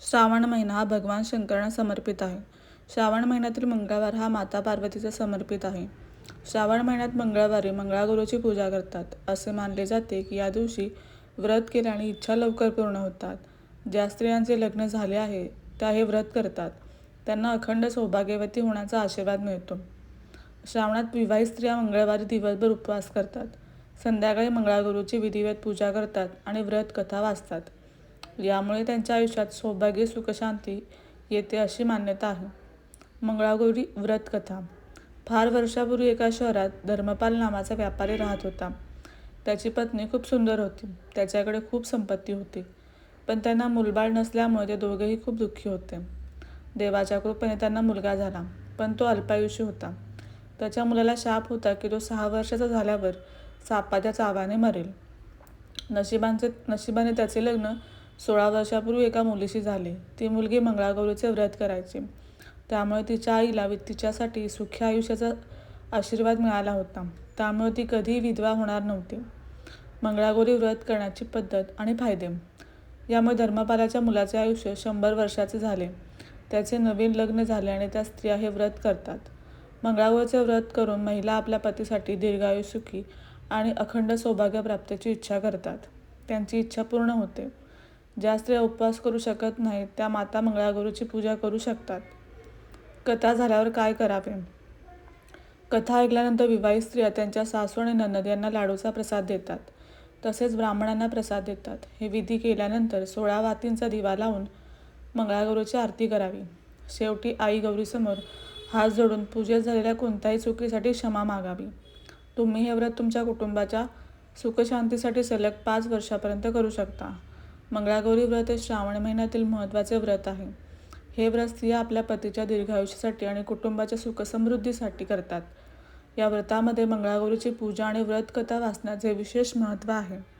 श्रावण महिना हा भगवान शंकरांना समर्पित आहे. श्रावण महिन्यातील मंगळवार हा माता पार्वतीचा समर्पित आहे. श्रावण महिन्यात मंगळवारी मंगळागुरूची पूजा करतात. असे मानले जाते की या दिवशी व्रत केल्याने इच्छा लवकर पूर्ण होतात. ज्या स्त्रियांचे लग्न झाले आहे त्या हे व्रत करतात. त्यांना अखंड सौभाग्यवती होण्याचा आशीर्वाद मिळतो. श्रावणात विवाहित स्त्रिया मंगळवारी दिवसभर उपवास करतात. संध्याकाळी मंगळागुरूची विधिवत पूजा करतात आणि व्रत कथा वाचतात. यामुळे त्यांच्या आयुष्यात सौभाग्य सुखशांती येते अशी मान्यता आहे. मंगळागौरी व्रतकथा. फार वर्षापूर्वी एका शहरात धर्मपाल नावाचा व्यापारी राहत होता. त्याची पत्नी खूप सुंदर होती. त्याच्याकडे खूप संपत्ती होती. पण त्यांना मुलबाळ नसल्यामुळे ते दोघेही खूप दुःखी होते. देवाच्या कृपेने त्यांना मुलगा झाला पण तो अल्पायुषी होता. त्याच्या मुलाला शाप होता की तो सहा वर्षाचा झाल्यावर सापाच्या चावाने मरेल. नशिबांचे नशिबाने त्याचे लग्न सोळा वर्षापूर्वी एका मुलीशी झाले. ती मुलगी मंगळागौरीचे व्रत करायची. त्यामुळे तिच्या आईला तिच्यासाठी सुखी आयुष्याचा आशीर्वाद मिळाला होता. त्यामुळे ती कधीही विधवा होणार नव्हती. मंगळागौरी व्रत करण्याची पद्धत आणि फायदे. यामुळे धर्मपालाच्या मुलाचे आयुष्य शंभर वर्षाचे झाले. त्याचे नवीन लग्न झाले आणि त्या स्त्रिया हे व्रत करतात. मंगळागौरीचे व्रत करून महिला आपल्या पतीसाठी दीर्घायु सुखी आणि अखंड सौभाग्य प्राप्तीची इच्छा करतात. त्यांची इच्छा पूर्ण होते. ज्या स्त्रिया उपवास करू शकत नाहीत त्या माता मंगळागुरूची पूजा करू शकतात. कथा झाल्यावर काय करावे? कथा ऐकल्यानंतर विवाहित स्त्रिया त्यांच्या सासू आणि ननद यांना लाडूचा प्रसाद देतात. तसेच ब्राह्मणांना प्रसाद देतात. हे विधी केल्यानंतर सोळा वातींचा दिवा लावून मंगळागौरीची आरती करावी. शेवटी आई गौरीसमोर हात जोडून पूजेत झालेल्या कोणत्याही चुकीसाठी क्षमा मागावी. तुम्ही हे व्रत तुमच्या कुटुंबाच्या सुखशांतीसाठी सलग पाच वर्षापर्यंत करू शकता. मंगळागौरी व्रत हे श्रावण महिन्यातील महत्त्वाचे व्रत आहे. हे व्रत स्त्रिया आपल्या पतीच्या दीर्घायुष्यासाठी आणि कुटुंबाच्या सुखसमृद्धीसाठी करतात. या व्रतामध्ये मंगळागौरीची पूजा आणि व्रत कथा वाचण्याचे विशेष महत्त्व आहे.